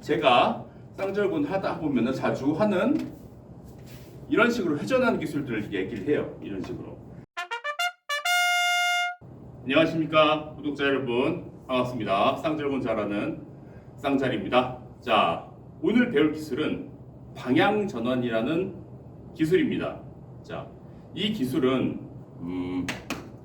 제가 쌍절곤 하다 보면은 자주 하는 이런 식으로 회전하는 기술들을 얘기를 해요. 이런 식으로. 안녕하십니까 구독자 여러분 반갑습니다. 쌍절곤 잘하는 쌍잘입니다. 자 오늘 배울 기술은 방향 전환이라는 기술입니다. 자 이 기술은 음,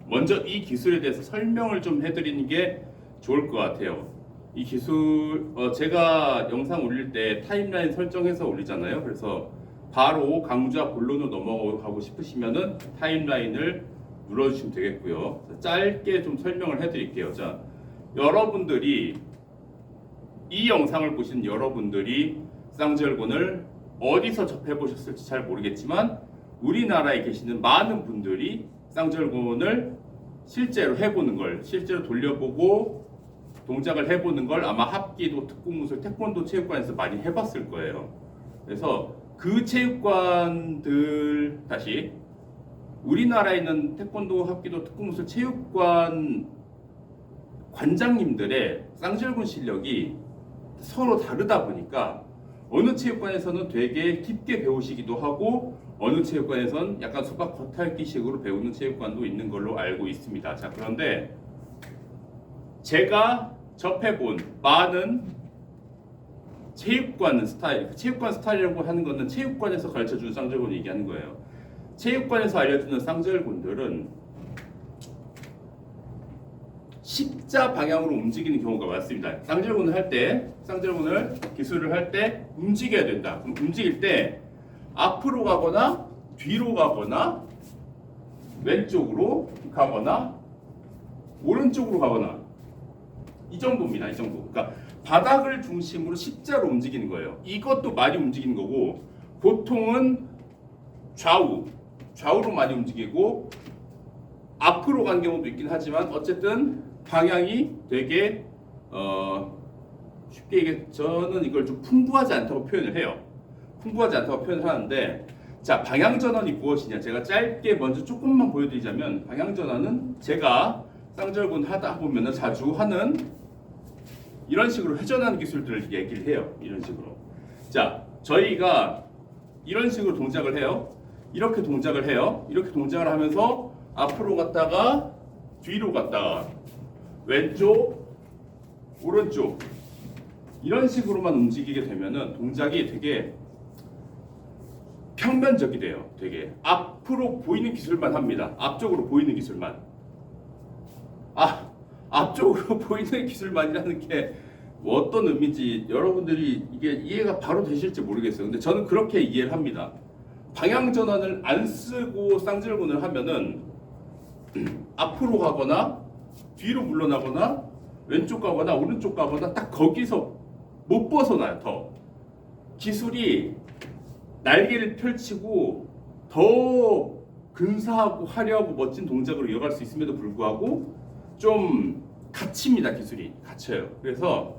먼저 이 기술에 대해서 설명을 좀 해드리는 게 좋을 것 같아요. 이 기술 어, 제가 영상 올릴 때 타임라인 설정해서 올리잖아요. 그래서 바로 강좌 본론으로 넘어가고 싶으시면은 타임라인을 눌러주시면 되겠고요. 자, 짧게 좀 설명을 해드릴게요. 자, 여러분들이 이 영상을 보신 여러분들이 쌍절곤을 어디서 접해 보셨을지 잘 모르겠지만 우리나라에 계시는 많은 분들이 쌍절곤을 실제로 해보는 걸 실제로 돌려보고 동작을 해보는 걸 아마 합기도 특공무술 태권도 체육관에서 많이 해봤을 거예요. 그래서 그 체육관들 다시 우리나라에 있는 태권도 합기도 특공무술 체육관 관장님들의 쌍절곤 실력이 서로 다르다 보니까 어느 체육관에서는 되게 깊게 배우시기도 하고 어느 체육관에서는 약간 수박 겉핥기식으로 배우는 체육관도 있는 걸로 알고 있습니다. 자 그런데 제가 접해본 많은 체육관 스타일, 체육관 스타일이라고 하는 거는 체육관에서 가르쳐주는 쌍절곤 얘기하는 거예요. 체육관에서 알려주는 쌍절곤들은 십자 방향으로 움직이는 경우가 많습니다. 쌍절곤을 할 때, 쌍절곤을 기술을 할 때 움직여야 된다. 그럼 움직일 때 앞으로 가거나 뒤로 가거나 왼쪽으로 가거나 오른쪽으로 가거나 이 정도입니다. 이 정도. 그러니까 바닥을 중심으로 십자로 움직이는 거예요. 이것도 많이 움직이는 거고 보통은 좌우, 좌우로 많이 움직이고 앞으로 간 경우도 있긴 하지만 어쨌든 방향이 되게 어 쉽게 얘기해 저는 이걸 좀 풍부하지 않다고 표현을 해요. 풍부하지 않다고 표현을 하는데 자 방향 전환이 무엇이냐 제가 짧게 먼저 조금만 보여드리자면 방향 전환은 제가 쌍절곤 하다 보면은 자주 하는 이런 식으로 회전하는 기술들을 얘기를 해요. 이런 식으로. 자, 저희가 이런 식으로 동작을 해요. 이렇게 동작을 해요. 이렇게 동작을 하면서 앞으로 갔다가 뒤로 갔다가 왼쪽, 오른쪽 이런 식으로만 움직이게 되면은 동작이 되게 평면적이 돼요. 되게 앞으로 보이는 기술만 합니다. 앞쪽으로 보이는 기술만. 아, 앞쪽으로 보이는 기술만이라는 게뭐 어떤 의미인지 여러분들이 이게 이해가 바로 되실지 모르겠어요. 근데 저는 그렇게 이해를 합니다. 방향 전환을 안 쓰고 쌍절곤을 하면은 앞으로 가거나 뒤로 물러나거나 왼쪽 가거나 오른쪽 가거나 딱 거기서 못 벗어나요. 더 기술이 날개를 펼치고 더 근사하고 화려하고 멋진 동작으로 이어갈 수 있음에도 불구하고 좀 갇힙니다 기술이 갇혀요. 그래서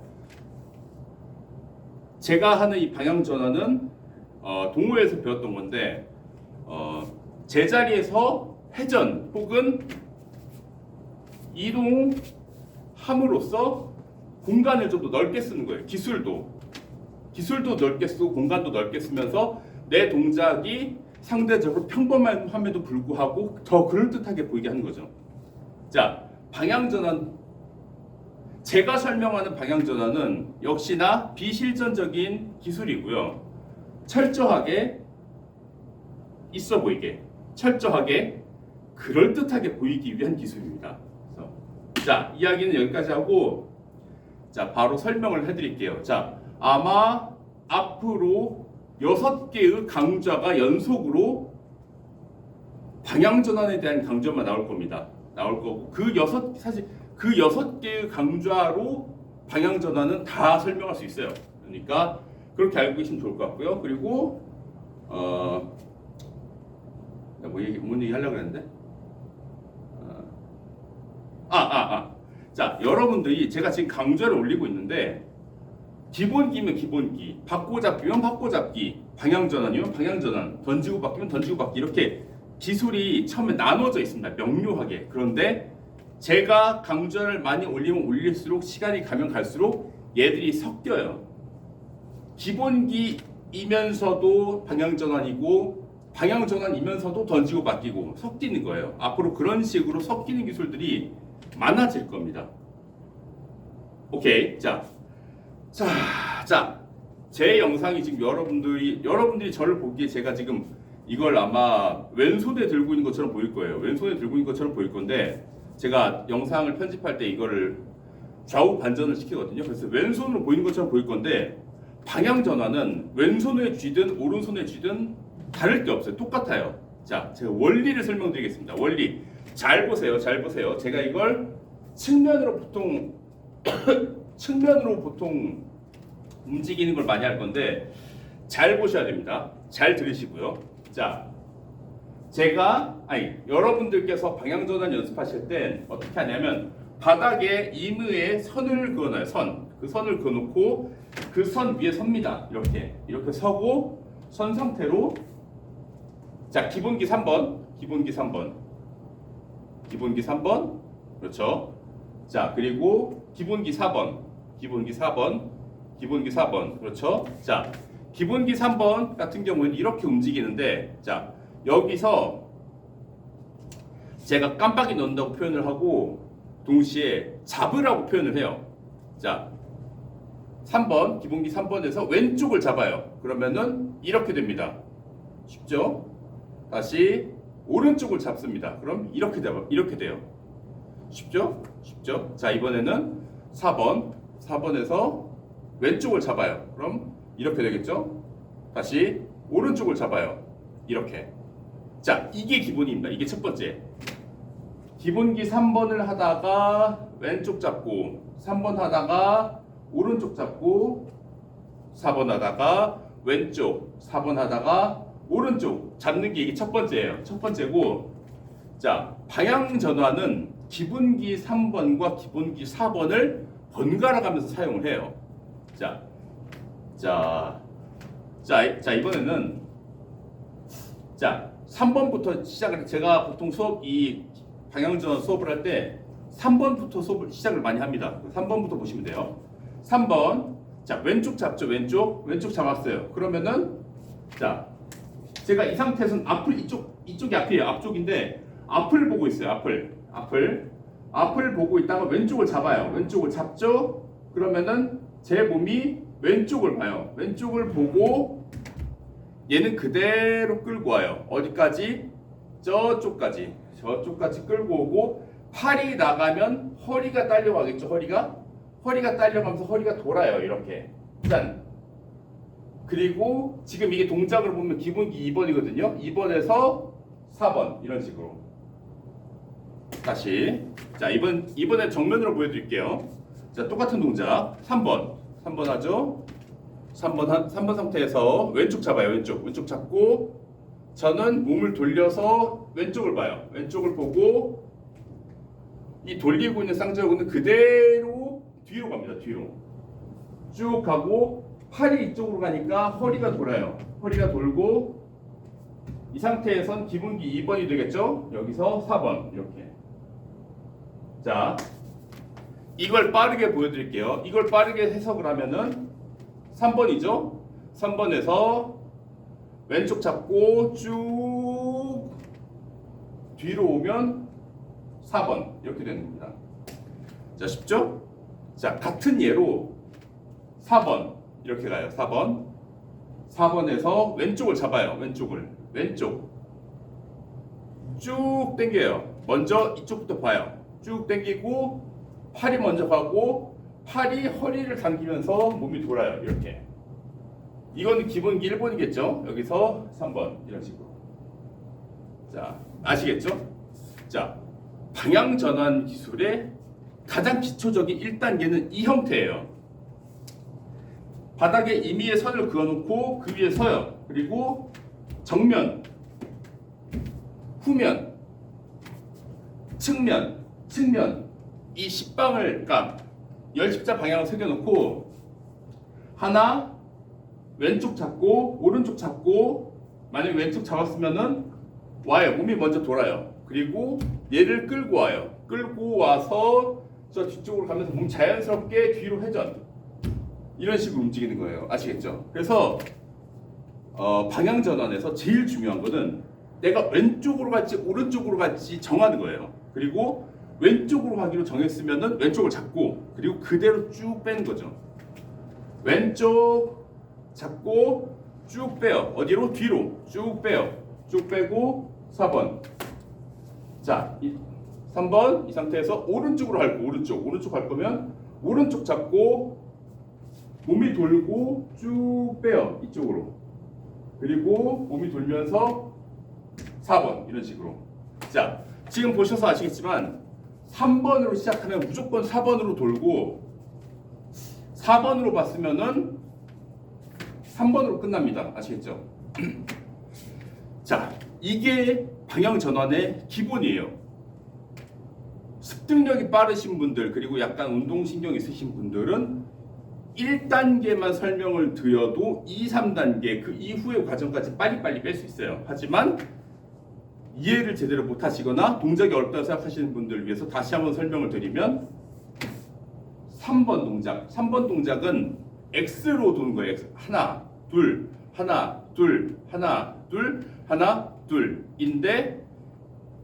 제가 하는 이 방향 전환은 어, 동호회에서 배웠던 건데 어, 제자리에서 회전 혹은 이동함으로써 공간을 좀 더 넓게 쓰는 거예요. 기술도 기술도 넓게 쓰고 공간도 넓게 쓰면서 내 동작이 상대적으로 평범함에도 불구하고 더 그럴듯하게 보이게 하는 거죠. 자, 방향 전환 제가 설명하는 방향 전환은 역시나 비실전적인 기술이고요. 철저하게 있어 보이게, 철저하게 그럴듯하게 보이기 위한 기술입니다. 그래서 자, 이야기는 여기까지 하고 자, 바로 설명을 해 드릴게요. 자, 아마 앞으로 여섯 개의 강좌가 연속으로 방향 전환에 대한 강좌만 나올 겁니다. 나올 거고 그 여섯 사실 그 여섯 개의 강좌로 방향 전환은 다 설명할 수 있어요. 그러니까 그렇게 알고 계시면 좋을 것 같고요. 그리고 어, 뭐 얘기 뭔 얘기 하려고 했는데 아, 아, 아. 자, 여러분들이 제가 지금 강좌를 올리고 있는데 기본기면 기본기, 바꿔잡기면 바꿔잡기, 방향전환이면 방향전환, 던지고 받기면 던지고 받기 이렇게 기술이 처음에 나눠져 있습니다. 명료하게. 그런데 제가 강좌를 많이 올리면 올릴수록 시간이 가면 갈수록 얘들이 섞여요. 기본기이면서도 방향 전환이고 방향 전환이면서도 던지고 맡기고 섞이는 거예요. 앞으로 그런 식으로 섞이는 기술들이 많아질 겁니다. 오케이. 자. 자, 자. 제 영상이 지금 여러분들이 여러분들이 저를 보기에 제가 지금 이걸 아마 왼손에 들고 있는 것처럼 보일 거예요. 왼손에 들고 있는 것처럼 보일 건데 제가 영상을 편집할 때 이거를 좌우 반전을 시키거든요. 그래서 왼손으로 보이는 것처럼 보일 건데 방향 전환은 왼손에 쥐든 오른손에 쥐든 다를 게 없어요. 똑같아요. 자, 제가 원리를 설명드리겠습니다. 원리. 잘 보세요. 잘 보세요. 제가 이걸 측면으로 보통 측면으로 보통 움직이는 걸 많이 할 건데 잘 보셔야 됩니다. 잘 들으시고요. 자, 제가 아니 여러분들께서 방향 전환 연습하실 땐 어떻게 하냐면 바닥에 임의에 선을 그어놔요. 선. 그 선을 그어놓고 그 선 위에 섭니다. 이렇게 이렇게 서고 선 상태로 자 기본기 3번 기본기 3번 기본기 3번 그렇죠. 자 그리고 기본기 4번 기본기 4번 기본기 4번 그렇죠. 자 기본기 3번 같은 경우는 이렇게 움직이는데 자 여기서 제가 깜빡이 넣는다고 표현을 하고 동시에 잡으라고 표현을 해요. 자 3번 기본기 3번에서 왼쪽을 잡아요. 그러면은 이렇게 됩니다. 쉽죠? 다시 오른쪽을 잡습니다. 그럼 이렇게 돼요. 이렇게 돼요. 쉽죠? 쉽죠? 자 이번에는 4번 4번에서 왼쪽을 잡아요. 그럼 이렇게 되겠죠? 다시 오른쪽을 잡아요. 이렇게. 자, 이게 기본입니다. 이게 첫 번째. 기본기 3번을 하다가 왼쪽 잡고 3번 하다가 오른쪽 잡고 4번 하다가 왼쪽 4번 하다가 오른쪽 잡는 게 이게 첫 번째예요. 첫 번째고 자, 방향 전환은 기본기 3번과 기본기 4번을 번갈아 가면서 사용을 해요. 자, 자, 자, 자 이번에는 자 3번부터 시작을 제가 보통 수업 이 방향전환 수업을 할 때 3번부터 수업을 시작을 많이 합니다. 3번부터 보시면 돼요. 3번 자 왼쪽 잡죠 왼쪽 왼쪽 잡았어요. 그러면은 자 제가 이 상태에서는 앞을 이쪽 이쪽이 앞이에요. 앞쪽인데 앞을 보고 있어요. 앞을 앞을 앞을 보고 있다가 왼쪽을 잡아요. 왼쪽을 잡죠. 그러면은 제 몸이 왼쪽을 봐요. 왼쪽을 보고 얘는 그대로 끌고 와요. 어디까지? 저쪽까지. 저쪽까지 끌고 오고 팔이 나가면 허리가 딸려가겠죠. 허리가 허리가 딸려가면서 허리가 돌아요. 이렇게. 일단 그리고 지금 이게 동작으로 보면 기본기 2번이거든요. 2번에서 4번 이런 식으로. 다시 자 이번 이번에 정면으로 보여 드릴게요. 자 똑같은 동작 3번 3번 하죠. 3번 한 3번 상태에서 왼쪽 잡아요. 왼쪽 왼쪽 잡고 저는 몸을 돌려서 왼쪽을 봐요. 왼쪽을 보고 이 돌리고 있는 쌍절곤은 그대로 뒤로 갑니다. 뒤로 쭉 가고 팔이 이쪽으로 가니까 허리가 돌아요. 허리가 돌고 이 상태에선 기본기 2번이 되겠죠? 여기서 4번 이렇게 자 이걸 빠르게 보여드릴게요. 이걸 빠르게 해석을 하면은 3번이죠? 3번에서 왼쪽 잡고 쭉 뒤로 오면 4번 이렇게 되는 겁니다. 자 쉽죠? 자 같은 예로 4번 이렇게 가요. 4번 4번에서 왼쪽을 잡아요. 왼쪽을 왼쪽 쭉 당겨요. 먼저 이쪽부터 봐요. 쭉 당기고 팔이 먼저 가고 팔이 허리를 당기면서 몸이 돌아요. 이렇게. 이건 기본기 1번이겠죠? 여기서 3번 이런 식으로. 자, 아시겠죠? 자, 방향 전환 기술의 가장 기초적인 1단계는 이 형태예요. 바닥에 임의의 선을 그어놓고 그 위에 서요. 그리고 정면, 후면, 측면, 측면 이 10방을 그러니까 열 십자 방향을 새겨놓고 하나 왼쪽 잡고 오른쪽 잡고 만약에 왼쪽 잡았으면은 와요 몸이 먼저 돌아요 그리고 얘를 끌고 와요 끌고 와서 저 뒤쪽으로 가면서 몸 자연스럽게 뒤로 회전 이런 식으로 움직이는 거예요. 아시겠죠? 그래서 어, 방향 전환에서 제일 중요한 거는 내가 왼쪽으로 갈지 오른쪽으로 갈지 정하는 거예요. 그리고 왼쪽으로 가기로 정했으면은 왼쪽을 잡고 그리고 그대로 쭉 빼는 거죠. 왼쪽 잡고 쭉 빼요. 어디로? 뒤로 쭉 빼요. 쭉 빼고 4번. 자, 이 3번 이 상태에서 오른쪽으로 갈 거, 오른쪽. 오른쪽 갈 거면 오른쪽 잡고 몸이 돌고 쭉 빼요. 이쪽으로. 그리고 몸이 돌면서 4번 이런 식으로. 자, 지금 보셔서 아시겠지만 3번으로 시작하면 무조건 4번으로 돌고 4번으로 봤으면은 3번으로 끝납니다. 아시겠죠? 자, 이게 방향 전환의 기본이에요. 습득력이 빠르신 분들 그리고 약간 운동신경 있으신 분들은 1단계만 설명을 드려도 2, 3단계 그 이후의 과정까지 빨리빨리 뺄 수 있어요. 하지만 이해를 제대로 못 하시거나 동작이 어렵다고 생각하시는 분들을 위해서 다시 한번 설명을 드리면 3번 동작. 3번 동작은 X로 도는 거예요. X. 하나, 둘, 하나, 둘, 하나, 둘, 하나, 둘인데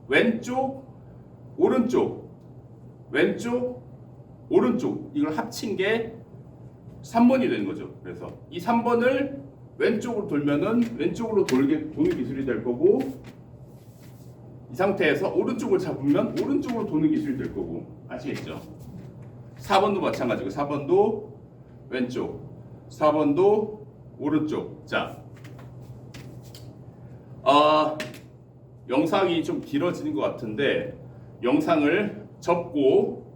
왼쪽, 오른쪽, 왼쪽, 오른쪽 이걸 합친 게 3번이 되는 거죠. 그래서 이 3번을 왼쪽으로 돌면은 왼쪽으로 돌게 도는 기술이 될 거고 이 상태에서 오른쪽을 잡으면 오른쪽으로 도는 기술이 될 거고 아시겠죠? 4번도 마찬가지고 4번도 왼쪽 4번도 오른쪽 자 아, 영상이 좀 길어지는 것 같은데 영상을 접고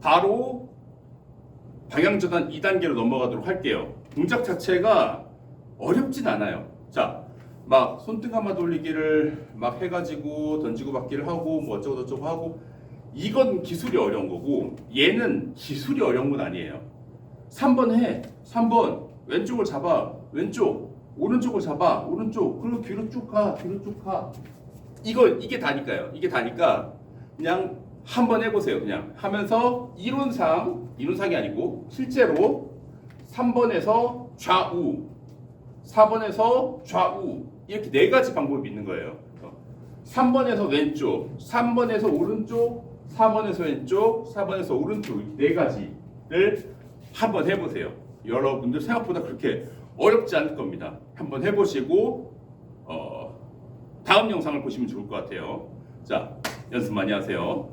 바로 방향전환 2단계로 넘어가도록 할게요. 동작 자체가 어렵진 않아요. 자, 막 손등가마 돌리기를 막 해가지고 던지고 받기를 하고 뭐 어쩌고 저쩌고 하고 이건 기술이 어려운 거고 얘는 기술이 어려운 건 아니에요. 3번 해. 3번 왼쪽을 잡아. 왼쪽. 오른쪽을 잡아. 오른쪽. 그리고 뒤로 쭉 가. 뒤로 쭉 가. 이거 이게 다니까요. 이게 다니까 그냥 한번 해보세요. 그냥 하면서 이론상 이론상이 아니고 실제로 3번에서 좌우, 4번에서 좌우 이렇게 네 가지 방법이 있는 거예요. 3번에서 왼쪽, 3번에서 오른쪽, 4번에서 왼쪽, 4번에서 오른쪽 이네 가지를 한번 해보세요. 여러분들 생각보다 그렇게 어렵지 않을 겁니다. 한번 해보시고 어, 다음 영상을 보시면 좋을 것 같아요. 자, 연습 많이 하세요.